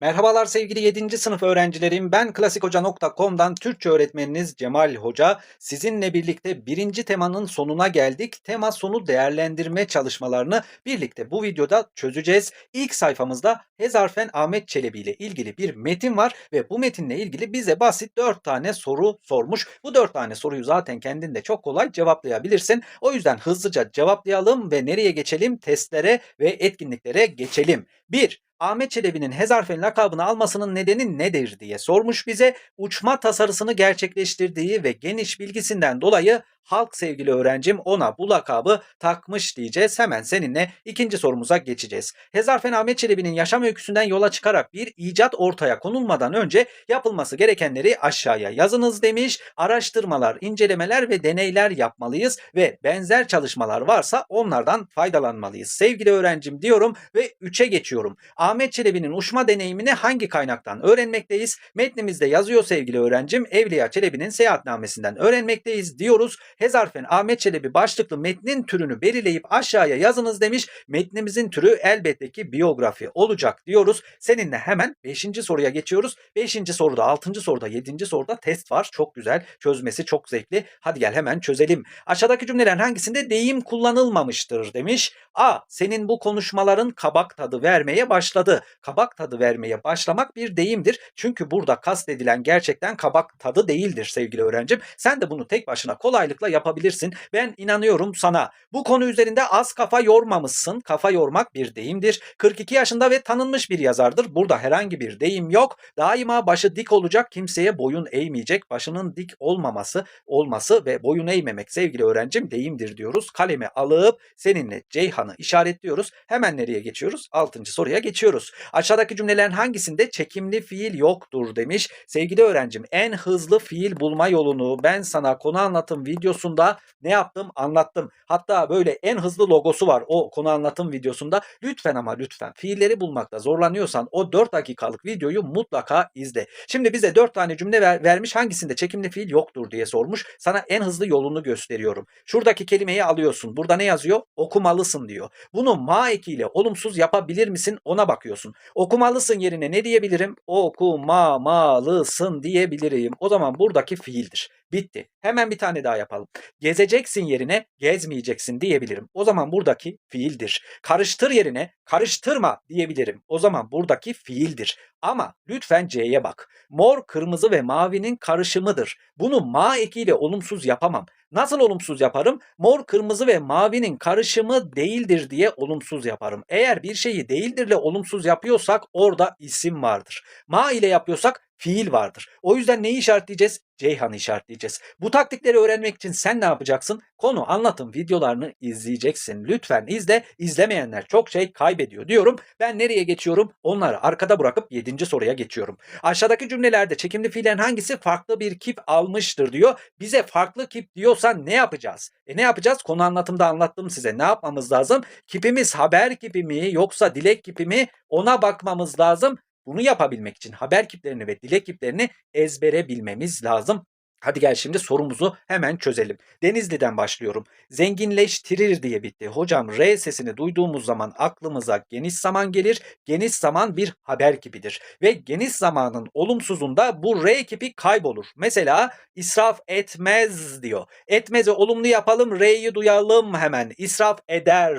Merhabalar sevgili 7. sınıf öğrencilerim. Ben klasikhoca.com'dan Türkçe öğretmeniniz Cemal Hoca. Sizinle birlikte birinci temanın sonuna geldik. Tema sonu değerlendirme çalışmalarını birlikte bu videoda çözeceğiz. İlk sayfamızda Hezarfen Ahmet Çelebi ile ilgili bir metin var ve bu metinle ilgili bize basit 4 tane soru sormuş. Bu 4 tane soruyu zaten kendinde çok kolay cevaplayabilirsin. O yüzden hızlıca cevaplayalım ve nereye geçelim? Testlere ve etkinliklere geçelim. 1. Ahmet Çelebi'nin Hezarfen lakabını almasının nedeni nedir diye sormuş bize. Uçma tasarısını gerçekleştirdiği ve geniş bilgisinden dolayı halk sevgili öğrencim ona bu lakabı takmış diyeceğiz. Hemen seninle ikinci sorumuza geçeceğiz. Hezarfen Ahmet Çelebi'nin yaşam öyküsünden yola çıkarak bir icat ortaya konulmadan önce yapılması gerekenleri aşağıya yazınız demiş. Araştırmalar, incelemeler ve deneyler yapmalıyız ve benzer çalışmalar varsa onlardan faydalanmalıyız. Sevgili öğrencim diyorum ve 3'e geçiyorum. Ahmet Çelebi'nin uçma deneyimini hangi kaynaktan öğrenmekteyiz? Metnimizde yazıyor sevgili öğrencim. Evliya Çelebi'nin seyahatnamesinden öğrenmekteyiz diyoruz. Hezarfen Ahmet Çelebi başlıklı metnin türünü belirleyip aşağıya yazınız demiş. Metnimizin türü elbette ki biyografi olacak diyoruz. Seninle hemen 5. soruya geçiyoruz. 5. soruda, 6. soruda, 7. soruda test var. Çok güzel. Çözmesi çok zevkli. Hadi gel hemen çözelim. Aşağıdaki cümlelerin hangisinde deyim kullanılmamıştır demiş. A. Senin bu konuşmaların kabak tadı vermeye başladı. Kabak tadı vermeye başlamak bir deyimdir. Çünkü burada kastedilen gerçekten kabak tadı değildir sevgili öğrencim. Sen de bunu tek başına kolaylıkla yapabilirsin. Ben inanıyorum sana. Bu konu üzerinde az kafa yormamışsın. Kafa yormak bir deyimdir. 42 yaşında ve tanınmış bir yazardır. Burada herhangi bir deyim yok. Daima başı dik olacak, kimseye boyun eğmeyecek. Başının dik olmaması, olması ve boyun eğmemek sevgili öğrencim deyimdir diyoruz. Kalemi alıp seninle Ceyhan'ı işaretliyoruz. Hemen nereye geçiyoruz? 6. soruya geçiyoruz. Aşağıdaki cümlelerin hangisinde çekimli fiil yoktur demiş. Sevgili öğrencim en hızlı fiil bulma yolunu ben sana konu anlatım videosunda ne yaptım anlattım. Hatta böyle en hızlı logosu var o konu anlatım videosunda. Lütfen ama lütfen fiilleri bulmakta zorlanıyorsan o 4 dakikalık videoyu mutlaka izle. Şimdi bize 4 tane cümle ver- vermiş hangisinde çekimli fiil yoktur diye sormuş. Sana en hızlı yolunu gösteriyorum. Şuradaki kelimeyi alıyorsun. Burada ne yazıyor? Okumalısın diyor. Bunu ma ekiyle olumsuz yapabilir misin? Ona bakıyorsun. Okumalısın yerine ne diyebilirim? Okumamalısın diyebilirim. O zaman buradaki fiildir. Bitti. Hemen bir tane daha yapalım. Gezeceksin yerine gezmeyeceksin diyebilirim. O zaman buradaki fiildir. Karıştır yerine karıştırma diyebilirim. O zaman buradaki fiildir. Ama lütfen C'ye bak. Mor, kırmızı ve mavinin karışımıdır. Bunu ma ekiyle olumsuz yapamam. Nasıl olumsuz yaparım? Mor, kırmızı ve mavinin karışımı değildir diye olumsuz yaparım. Eğer bir şeyi değildirle olumsuz yapıyorsak orada isim vardır. Ma ile yapıyorsak fiil vardır. O yüzden neyi işaretleyeceğiz? Ceyhan'ı işaretleyeceğiz. Bu taktikleri öğrenmek için sen ne yapacaksın? Konu anlatım videolarını izleyeceksin. Lütfen izle. İzlemeyenler çok şey kaybediyor diyorum. Ben nereye geçiyorum? Onları arkada bırakıp 7. soruya geçiyorum. Aşağıdaki cümlelerde çekimli fiillerin hangisi farklı bir kip almıştır diyor. Bize farklı kip diyorsan ne yapacağız? E ne yapacağız? Konu anlatımda anlattım size. Ne yapmamız lazım? Kipimiz haber kipi mi yoksa dilek kipi mi? Ona bakmamız lazım. Bunu yapabilmek için haber kiplerini ve dilek kiplerini ezbere bilmemiz lazım. Hadi gel şimdi sorumuzu hemen çözelim. Denizli'den başlıyorum. Zenginleştirir diye bitti. Hocam R sesini duyduğumuz zaman aklımıza geniş zaman gelir. Geniş zaman bir haber kipidir. Ve geniş zamanın olumsuzunda bu R kipi kaybolur. Mesela israf etmez diyor. Etmez'i olumlu yapalım. R'yi duyalım hemen. İsraf eder.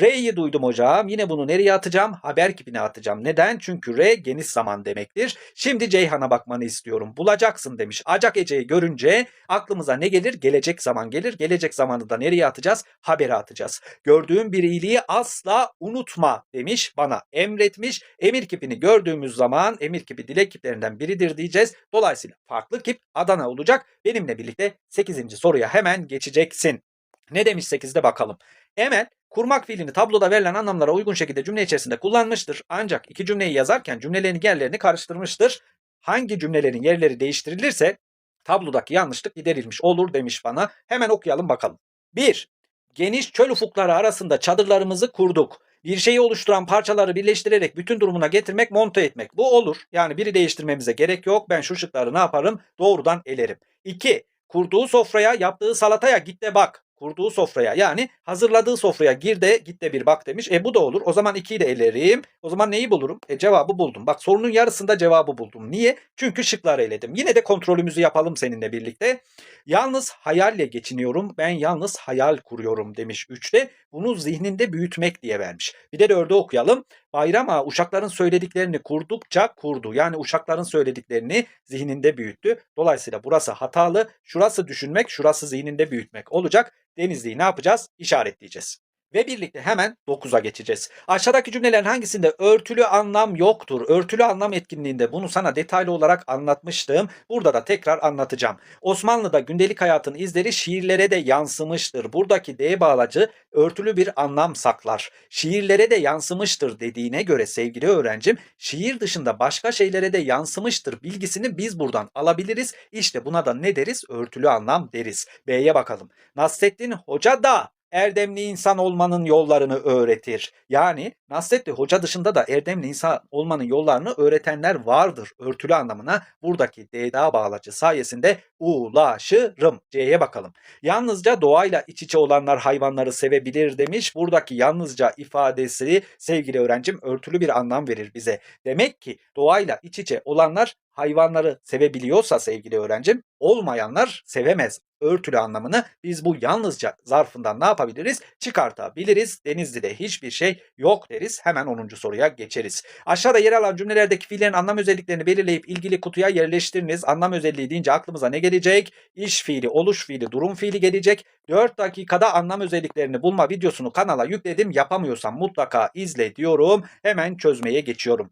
R'yi duydum hocam. Yine bunu nereye atacağım? Haber kipine atacağım. Neden? Çünkü R geniş zaman demektir. Şimdi Ceyhan'a bakmanı istiyorum. Bulacaksın demiş. Acak Ece'yi görünce aklımıza ne gelir? Gelecek zaman gelir. Gelecek zamanı da nereye atacağız? Habere atacağız. Gördüğün bir iyiliği asla unutma demiş bana emretmiş. Emir kipini gördüğümüz zaman emir kipi dilek kiplerinden biridir diyeceğiz. Dolayısıyla farklı kip Adana olacak. Benimle birlikte 8. soruya hemen geçeceksin. Ne demiş 8'de bakalım. Emel kurmak fiilini tabloda verilen anlamlara uygun şekilde cümle içerisinde kullanmıştır. Ancak iki cümleyi yazarken cümlelerin yerlerini karıştırmıştır. Hangi cümlelerin yerleri değiştirilirse tablodaki yanlışlık giderilmiş olur demiş bana. Hemen okuyalım bakalım. 1. Geniş çöl ufukları arasında çadırlarımızı kurduk. Bir şeyi oluşturan parçaları birleştirerek bütün durumuna getirmek, monte etmek. Bu olur. Yani biri değiştirmemize gerek yok. Ben şu şıkları ne yaparım? Doğrudan elerim. 2. Kurduğu sofraya, yaptığı salataya git de bak. Kurduğu sofraya yani hazırladığı sofraya gir de git de bir bak demiş. E bu da olur. O zaman 2'yi de elerim. O zaman neyi bulurum? E cevabı buldum. Bak sorunun yarısında cevabı buldum. Niye? Çünkü şıkları eledim. Yine de kontrolümüzü yapalım seninle birlikte. Yalnız hayalle geçiniyorum. Ben yalnız hayal kuruyorum demiş 3'te. Bunu zihninde büyütmek diye vermiş. Bir de 4'ü okuyalım. Bayram Ağa uşakların söylediklerini kurdukça kurdu. Yani uşakların söylediklerini zihninde büyüttü. Dolayısıyla burası hatalı. Şurası düşünmek, şurası zihninde büyütmek olacak. Denizli'yi ne yapacağız? İşaretleyeceğiz. Ve birlikte hemen 9'a geçeceğiz. Aşağıdaki cümlelerin hangisinde örtülü anlam yoktur? Örtülü anlam etkinliğinde bunu sana detaylı olarak anlatmıştım. Burada da tekrar anlatacağım. Osmanlı'da gündelik hayatın izleri şiirlere de yansımıştır. Buradaki D bağlacı örtülü bir anlam saklar. Şiirlere de yansımıştır dediğine göre sevgili öğrencim, şiir dışında başka şeylere de yansımıştır bilgisini biz buradan alabiliriz. İşte buna da ne deriz? Örtülü anlam deriz. B'ye bakalım. Nasrettin Hoca da erdemli insan olmanın yollarını öğretir. Yani Nasrettin Hoca dışında da erdemli insan olmanın yollarını öğretenler vardır. Örtülü anlamına buradaki DDA bağlacı sayesinde ulaşırım. C'ye bakalım. Yalnızca doğayla iç içe olanlar hayvanları sevebilir demiş. Buradaki yalnızca ifadesi sevgili öğrencim örtülü bir anlam verir bize. Demek ki doğayla iç içe olanlar hayvanları sevebiliyorsa sevgili öğrencim olmayanlar sevemez örtülü anlamını biz bu yalnızca zarfından ne yapabiliriz? Çıkartabiliriz. Denizli'de hiçbir şey yok deriz. Hemen 10. soruya geçeriz. Aşağıda yer alan cümlelerdeki fiillerin anlam özelliklerini belirleyip ilgili kutuya yerleştiriniz. Anlam özelliği deyince aklımıza ne gelecek? İş fiili, oluş fiili, durum fiili gelecek. 4 dakikada anlam özelliklerini bulma videosunu kanala yükledim. Yapamıyorsam mutlaka izle diyorum. Hemen çözmeye geçiyorum.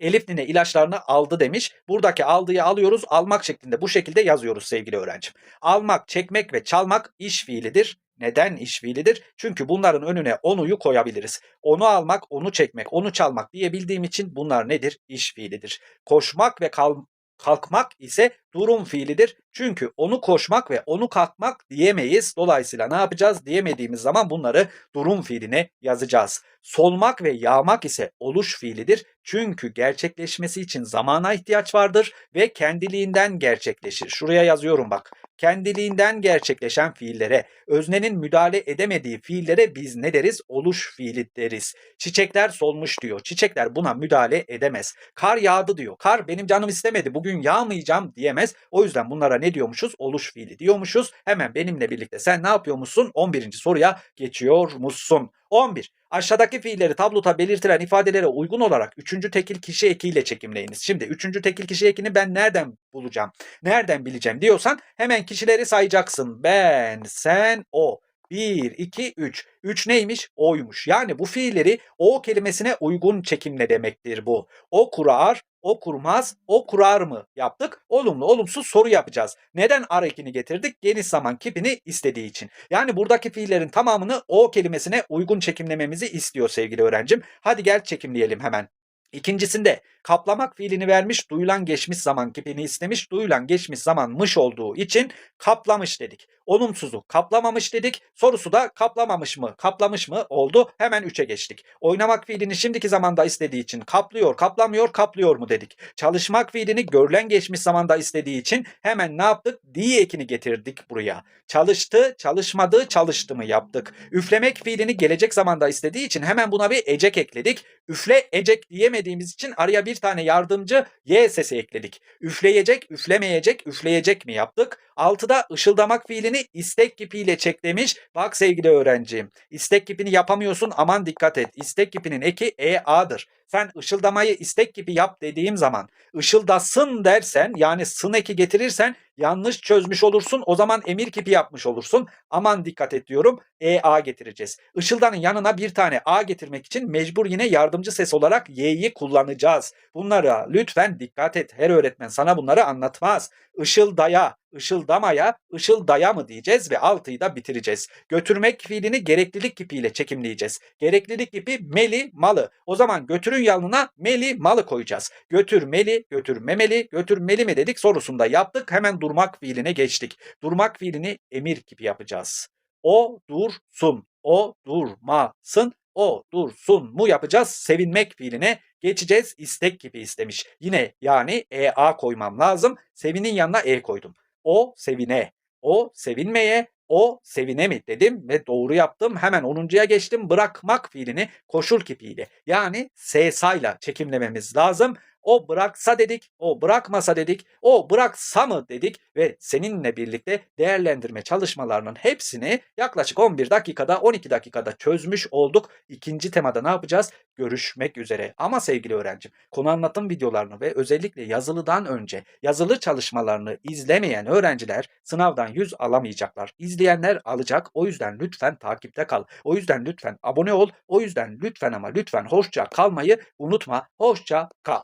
Elif nine ilaçlarını aldı demiş. Buradaki aldıyı alıyoruz. Almak şeklinde bu şekilde yazıyoruz sevgili öğrencim. Almak, çekmek ve çalmak iş fiilidir. Neden iş fiilidir? Çünkü bunların önüne onuyu koyabiliriz. Onu almak, onu çekmek, onu çalmak diyebildiğim için bunlar nedir? İş fiilidir. Koşmak ve kal kalkmak ise durum fiilidir. Çünkü onu koşmak ve onu kalkmak diyemeyiz. Dolayısıyla ne yapacağız? Diyemediğimiz zaman bunları durum fiiline yazacağız. Solmak ve yağmak ise oluş fiilidir. Çünkü gerçekleşmesi için zamana ihtiyaç vardır ve kendiliğinden gerçekleşir. Şuraya yazıyorum bak. Kendiliğinden gerçekleşen fiillere, öznenin müdahale edemediği fiillere biz ne deriz? Oluş fiili deriz. Çiçekler solmuş diyor. Çiçekler buna müdahale edemez. Kar yağdı diyor. Kar benim canım istemedi. Bugün yağmayacağım diyemez. O yüzden bunlara ne diyormuşuz? Oluş fiili diyormuşuz. Hemen benimle birlikte sen ne yapıyormuşsun? 11. soruya geçiyor musun? 11. Aşağıdaki fiilleri tabloda belirtilen ifadelere uygun olarak üçüncü tekil kişi ekiyle çekimleyiniz. Şimdi üçüncü tekil kişi ekini ben nereden bulacağım? Nereden bileceğim diyorsan hemen kişileri sayacaksın. Ben, sen, o. 1, 2, 3. 3 neymiş? O'ymuş. Yani bu fiilleri o kelimesine uygun çekimle demektir bu. O kurar, o kurmaz, o kurar mı yaptık? Olumlu, olumsuz soru yapacağız. Neden ar ekini getirdik? Geniş zaman kipini istediği için. Yani buradaki fiillerin tamamını o kelimesine uygun çekimlememizi istiyor sevgili öğrencim. Hadi gel çekimleyelim hemen. İkincisinde kaplamak fiilini vermiş, duyulan geçmiş zaman kipini istemiş, duyulan geçmiş zamanmış olduğu için kaplamış dedik. Olumsuzu kaplamamış dedik. Sorusu da kaplamamış mı, kaplamış mı oldu. Hemen 3'e geçtik. Oynamak fiilini şimdiki zamanda istediği için kaplıyor, kaplamıyor, kaplıyor mu dedik. Çalışmak fiilini görülen geçmiş zamanda istediği için hemen ne yaptık? Di ekini getirdik buraya. Çalıştı, çalışmadı, çalıştı mı yaptık. Üflemek fiilini gelecek zamanda istediği için hemen buna bir ecek ekledik. Üfle, ecek diyemediğimiz için araya bir tane yardımcı y sesi ekledik. Üfleyecek, üflemeyecek, üfleyecek mi yaptık? Altıda ışıldamak fiilini istek kipiyle çeklemiş. Bak sevgili öğrencim, istek kipini yapamıyorsun aman dikkat et. İstek kipinin eki EA'dır. Sen ışıldamayı istek gibi yap dediğim zaman ışıldasın dersen yani sın eki getirirsen yanlış çözmüş olursun. O zaman emir kipi yapmış olursun. Aman dikkat et diyorum. EA getireceğiz. Işıldanın yanına bir tane A getirmek için mecbur yine yardımcı ses olarak Y'yi kullanacağız. Bunlara lütfen dikkat et. Her öğretmen sana bunları anlatmaz. Işıldaya, ışıldamaya, ışıldaya mı diyeceğiz ve altıyı da bitireceğiz. Götürmek fiilini gereklilik kipiyle çekimleyeceğiz. Gereklilik kipi meli, malı. O zaman götürün yanına meli, malı koyacağız. Götürmeli, götürmemeli, götürmeli mi dedik sorusunda yaptık. Hemen durmak fiiline geçtik. Durmak fiilini emir kipi yapacağız. O dursun, o durmasın, o dursun mu yapacağız? Sevinmek fiiline geçeceğiz. İstek gibi istemiş. Yine yani EA koymam lazım. Sevinin yanına E koydum. O sevine, o sevinmeye, O sevine mi dedim ve doğru yaptım. Hemen 10'uncuya geçtim. Bırakmak fiilini koşul kipiyle yani sesayla çekimlememiz lazım. O bıraksa dedik, o bırakmasa dedik, o bıraksa mı dedik ve seninle birlikte değerlendirme çalışmalarının hepsini yaklaşık 11 dakikada 12 dakikada çözmüş olduk. İkinci temada ne yapacağız? Görüşmek üzere. Ama sevgili öğrencim konu anlatım videolarını ve özellikle yazılıdan önce yazılı çalışmalarını izlemeyen öğrenciler sınavdan 100 alamayacaklar. İzleyenler alacak. O yüzden lütfen takipte kal. O yüzden lütfen abone ol. O yüzden lütfen ama lütfen hoşça kalmayı unutma. Hoşça kal.